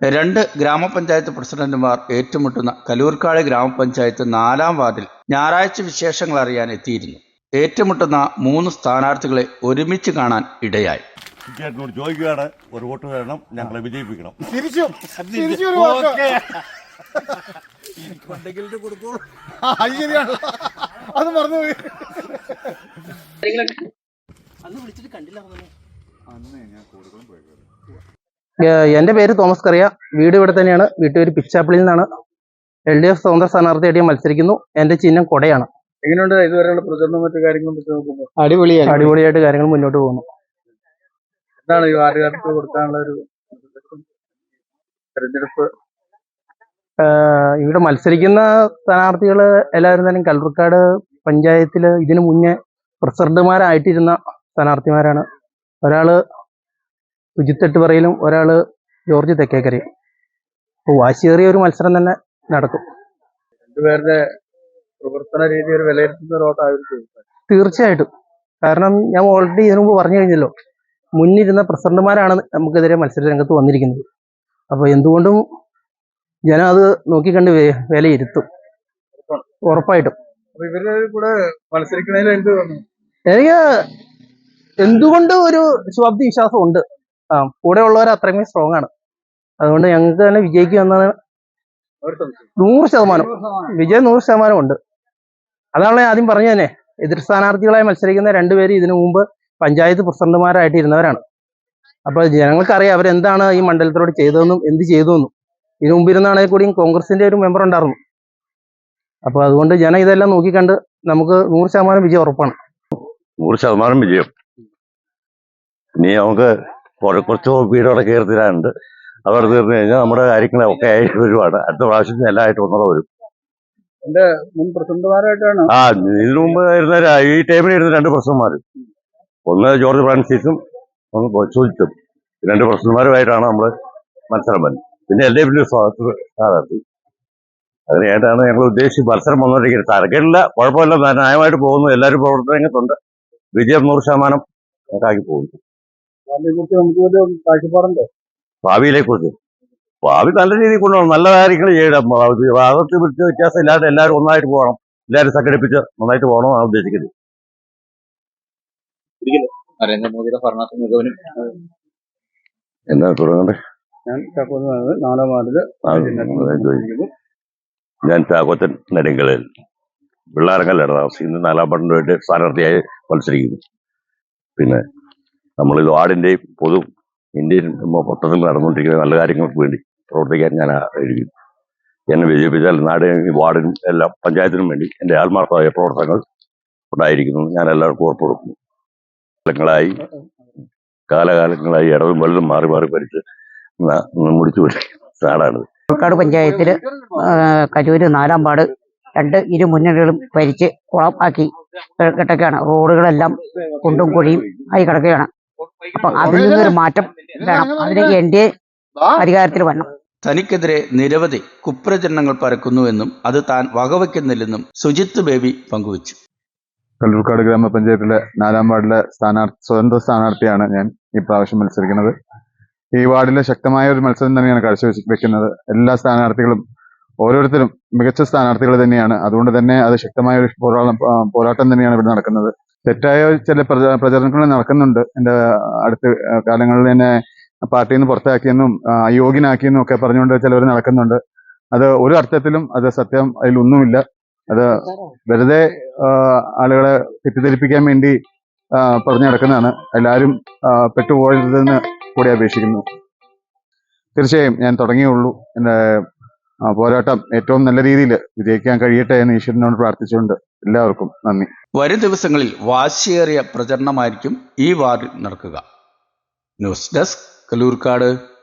രണ്ട് ഗ്രാമപഞ്ചായത്ത് പ്രസിഡന്റുമാർ ഏറ്റുമുട്ടുന്ന കലൂർക്കാട് ഗ്രാമപഞ്ചായത്ത് നാലാം വാർഡിൽ ഞായറാഴ്ച വിശേഷങ്ങൾ അറിയാൻ എത്തിയിരുന്നു. ഏറ്റുമുട്ടുന്ന മൂന്ന് സ്ഥാനാർത്ഥികളെ ഒരുമിച്ച് കാണാൻ ഇടയായി. ചേട്ടനോട് ചോദിക്കുകയാണ് ഒരു വോട്ട് വേണം ഞങ്ങളെ വിജയിപ്പിക്കണം. തിരിച്ചും തിരിച്ചും ഒരു വാക്ക്. ആ, അത് ശരിയാണ് അത് മറന്നുപോയി എന്റെ പേര് തോമസ് കറിയ. വീട് ഇവിടെ തന്നെയാണ്. വീട്ടുപേര് പിച്ചാപ്പിളിൽ നിന്നാണ്. എൽ ഡി എഫ് സ്വതന്ത്ര സ്ഥാനാർത്ഥിയായിട്ട് ഞാൻ മത്സരിക്കുന്നു. എന്റെ ചിഹ്നം കൊടയാണ്. എങ്ങനെയുണ്ട് ഇതുവരെയുള്ള പ്രചരണം മറ്റു കാര്യങ്ങളും വെച്ച് നോക്കുമ്പോൾ അടിപൊളിയാണ് അടിപൊളിയായിട്ട് കാര്യങ്ങൾ മുന്നോട്ട് പോകുന്നു. എന്താണ് ഈ വാർഡുകാർക്ക് കൊടുക്കാനുള്ള ഒരു തെരഞ്ഞെടുപ്പ്? ഇവിടെ മത്സരിക്കുന്ന സ്ഥാനാർത്ഥികൾ എല്ലാവരും തന്നെ കല്ലൂർക്കാട് പഞ്ചായത്തിൽ ഇതിനു മുന്നേ പ്രസിഡന്റുമാരായിട്ടിരുന്ന സ്ഥാനാർത്ഥിമാരാണ്. ഒരാൾ സുജിത്ത് പറയിലും ഒരാൾ ജോർജ് തെക്കേക്കരയും അപ്പോൾ വാശിയേറിയ ഒരു മത്സരം തന്നെ നടക്കും. രണ്ടുപേരുടെ പ്രവർത്തന രീതി ഒരു വിലയിരുത്തുന്ന തീർച്ചയായിട്ടും. കാരണം ഞാൻ ഓൾറെഡി ഇതിനു മുമ്പ് പറഞ്ഞു കഴിഞ്ഞല്ലോ മുന്നിരുന്ന പ്രസിഡന്റുമാരാണ് നമുക്കെതിരെ മത്സര രംഗത്ത് വന്നിരിക്കുന്നത്. അപ്പോൾ എന്തുകൊണ്ടും ജനം അത് നോക്കിക്കണ്ട് വിലയിരുത്തും. ഉറപ്പായിട്ടും. എനിക്ക് എന്തുകൊണ്ടും ഒരു ശുഭാപ്തി വിശ്വാസം ഉണ്ട്? ആ കൂടെ ഉള്ളവർ അത്രയും സ്ട്രോങ് ആണ്. അതുകൊണ്ട് ഞങ്ങൾക്ക് തന്നെ വിജയിക്കും എന്നാണ് അവർ സംശയം നൂറ് ശതമാനം. വിജയം നൂറ് ശതമാനം ഉണ്ട്. അതാണ് ഞാൻ ആദ്യം പറഞ്ഞു തന്നെ. എതിർ സ്ഥാനാർത്ഥികളായി മത്സരിക്കുന്ന രണ്ടുപേര് ഇതിനു മുമ്പ് പഞ്ചായത്ത് പ്രസിഡന്റുമാരായിട്ട് ഇരുന്നവരാണ് അപ്പൊ ജനങ്ങൾക്കറിയാം അവരെന്താണ് ഈ മണ്ഡലത്തിലോട് ചെയ്തതെന്നും എന്ത് ചെയ്തതെന്നും ഇതിനു മുമ്പ് ഇരുന്നാണെങ്കിൽ കൂടിയും കോൺഗ്രസിന്റെ ഒരു മെമ്പർ ഉണ്ടായിരുന്നു. അപ്പൊ അതുകൊണ്ട് ജനം ഇതെല്ലാം നോക്കിക്കണ്ട് നമുക്ക് നൂറ് ശതമാനം വിജയം ഉറപ്പാണ്. നൂറ് ശതമാനം വിജയം. ഇനി നമുക്ക് കുറെ കുറച്ച് വീടോടെ കയറി തരാനുണ്ട് അതോടെ തീർന്നു കഴിഞ്ഞാൽ നമ്മുടെ കാര്യങ്ങളൊക്കെ ആയി ഒരുപാട്. അടുത്ത പ്രാവശ്യം എല്ലാമായിട്ട് ഒന്നോ വരും. ആ ഇതിനു മുമ്പ് ഇരുന്ന ഈ ടൈമിൽ ഇരുന്ന രണ്ട് പ്രശ്നന്മാർ ഒന്ന് ജോർജ് ഫ്രാൻസിസും ഒന്ന് ചോദിച്ചും രണ്ട് പ്രശ്നന്മാരുമായിട്ടാണ് നമ്മൾ മത്സരം വന്നത്. പിന്നെ എൽ ഡി എഫിന്റെ സ്ഥാനാർത്ഥി. അതിനായിട്ടാണ് ഞങ്ങൾ ഉദ്ദേശിച്ച് മത്സരം വന്നുകൊണ്ടിരിക്കുന്നത് തരക്കില്ല കുഴപ്പമില്ല. ന്യായമായിട്ട് പോകുന്നു. എല്ലാവരും പ്രവർത്തന രംഗത്തുണ്ട് വിജയം നൂറ് ശതമാനം കണക്കാക്കി പോകുന്നു. അതിനെക്കുറിച്ച് നമുക്ക് ഒരു കാഴ്ചപ്പാടുണ്ടോ? ഭാവിയിലെ കുറിച്ച് ഭാവി നല്ല രീതിയിൽ കൊണ്ടുപോകണം. നല്ല കാര്യങ്ങൾ ചെയ്യണം. ഭാഗത്ത് വിട്ട് വ്യത്യാസം ഇല്ലാതെ എല്ലാവരും ഒന്നായിട്ട് പോകണം. എല്ലാവരും സംഘടിപ്പിച്ച് നന്നായിട്ട് പോകണമെന്നാണ് ഉദ്ദേശിക്കുന്നത്. നരേന്ദ്രമോദിയുടെ ഭരണത്തിൽ മികവിനും എന്നാ തുടങ്ങണ്ടേ ഞാൻ താക്കോത്തൻ നെടുങ്കളിൽ നാലാം വാർഡിൽ ഞാൻ നെടുങ്കലിൽ. താമസിക്കുന്നത് നാലാം പണ്ടിന്റെ സ്ഥാനാർത്ഥിയായി മത്സരിക്കുന്നു. പിന്നെ നമ്മളിത് വാർഡിന്റെയും പൊതു ഇന്ത്യൻ മൊത്തത്തിൽ നടന്നുകൊണ്ടിരിക്കുന്ന നല്ല കാര്യങ്ങൾക്ക് വേണ്ടി പ്രവർത്തിക്കാൻ ഞാൻ ആഗ്രഹിക്കുന്നു. എന്നെ വിജയിപ്പിച്ചാൽ നാടിനും വാർഡിനും എല്ലാം പഞ്ചായത്തിനും വേണ്ടി എന്റെ ആത്മാർത്ഥമായ പ്രവർത്തനങ്ങൾ ഉണ്ടായിരിക്കുന്നു. ഞാൻ എല്ലാവർക്കും ഉറപ്പ് കൊടുക്കുന്നു കാലങ്ങളായി കാലകാലങ്ങളായി ഇടവും വെള്ളം മാറി മാറി ഭരിച്ച് മുടിച്ചു കൊണ്ടിരിക്കുന്ന നാടാണിത്. പാലക്കാട് പഞ്ചായത്തിൽ കരൂര് നാലാം പാട് രണ്ട് ഇരു മുന്നണികളും ഭരിച്ച് കുളമാക്കി കിടക്കുകയാണ് റോഡുകളെല്ലാം കുണ്ടും കുഴിയും ആയി കിടക്കുകയാണ്. അപ്പൊ അതിൽ നിന്നൊരു മാറ്റം വേണം. അതിലേക്ക് എൻ ഡി എ അധികാരത്തിൽ വരണം. തനിക്കെതിരെ നിരവധി കുപ്രചരണങ്ങൾ പരക്കുന്നുവെന്നും അത് താൻ വകവയ്ക്കുന്നില്ലെന്നും സുജിത്ത് ബേബി പങ്കുവച്ചു. കല്ലൂർക്കാട് ഗ്രാമപഞ്ചായത്തിലെ നാലാം വാർഡിലെ സ്ഥാനാർത്ഥി സ്വതന്ത്ര സ്ഥാനാർത്ഥിയാണ് ഞാൻ ഈ പ്രാവശ്യം മത്സരിക്കുന്നത്. ഈ വാർഡിലെ ശക്തമായ ഒരു മത്സരം തന്നെയാണ് കാഴ്ചവെക്കുന്നത് എല്ലാ സ്ഥാനാർത്ഥികളും ഓരോരുത്തരും മികച്ച സ്ഥാനാർത്ഥികൾ തന്നെയാണ്. അതുകൊണ്ട് തന്നെ അത് ശക്തമായ ഒരു പോരാളം പോരാട്ടം തന്നെയാണ് ഇവിടെ നടക്കുന്നത്. തെറ്റായ ചില പ്രച- പ്രചരണങ്ങൾ നടക്കുന്നുണ്ട്. എന്റെ അടുത്ത കാലങ്ങളിൽ തന്നെ പാർട്ടിയിൽ നിന്ന് പുറത്താക്കിയെന്നും അയോഗ്യനാക്കിയെന്നും ഒക്കെ പറഞ്ഞുകൊണ്ട് ചിലവർ നടക്കുന്നുണ്ട്. അത് ഒരു അർത്ഥത്തിലും അത് സത്യം അതിലൊന്നുമില്ല. അത് വെറുതെ ആളുകളെ തെറ്റിദ്ധരിപ്പിക്കാൻ വേണ്ടി പറഞ്ഞു നടക്കുന്നതാണ്. എല്ലാവരും പെട്ടുപോയതെന്ന് കൂടി അപേക്ഷിക്കുന്നു. തീർച്ചയായും ഞാൻ തുടങ്ങിയുള്ളൂ എന്റെ പോരാട്ടം ഏറ്റവും നല്ല രീതിയിൽ വിജയിക്കാൻ കഴിയട്ടെ എന്ന് ഈശ്വരനോട് പ്രാർത്ഥിച്ചുകൊണ്ട് എല്ലാവർക്കും നന്ദി. വരും ദിവസങ്ങളിൽ വാശിയേറിയ പ്രചരണമായിരിക്കും ഈ വാർഡിൽ നടക്കുക. News desk Kalloorkad.